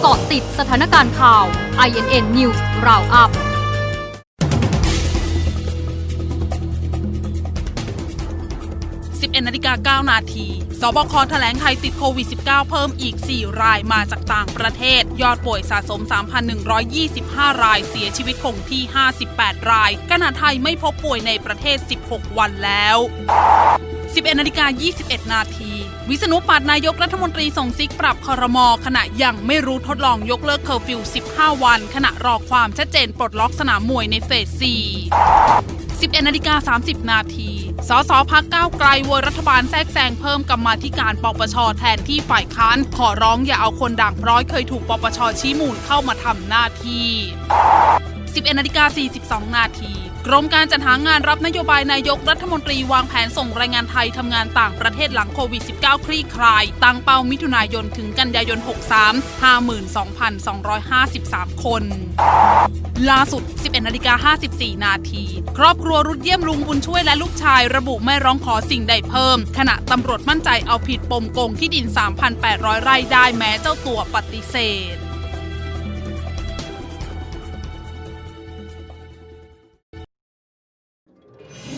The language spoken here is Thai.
เกาะติดสถานการณ์ข่าว INN News Roundup 11นาฬิกา9นาทีสบคแถลงไทยติดโควิด -19 เพิ่มอีก 4 รายมาจากต่างประเทศ ยอดป่วยสะสม 3,125 ราย เสียชีวิตคงที่ 58 รายขณะไทยไม่พบป่วยในประเทศ 16 วันแล้ว 11นาฬิกา21 นาที วิษณุปัตนายกรัฐมนตรีส่งซิกปรับคอรมอขณะยังไม่รู้ทดลองยกเลิกเคอร์ฟิว 15 วัน ขณะรอความชัดเจนปลดล็อกสนามมวยในเฟส 4 11นาฬิกา30 นาที สสพักก้าวไกลโวยรัฐบาลแทรกแซงเพิ่มกรรมาธิการปปชแทนที่ฝ่ายค้าน ขอร้องอย่าเอาคนด่างพร้อยเคยถูกปปชชี้มูลเข้ามาทำหน้าที่ 11นาฬิกา42 นาที กรมการจัดหางานรับนโยบายนายกรัฐมนตรีวางแผนส่งแรงงานไทยทำงานต่างประเทศหลังโควิด -19 คลี่คลาย ตั้งเป้ามิถุนายนถึงกันยายน 63 52,253 คน ล่าสุด 11นาฬิกา54 นาที ครอบครัวรุดเยี่ยมลุงบุญช่วยและลูกชายระบุไม่ร้องขอสิ่งใดเพิ่ม ขณะตำรวจมั่นใจเอาผิดปมโกงที่ดิน 3,800 ไร่ได้แม้เจ้าตัวปฏิเสธ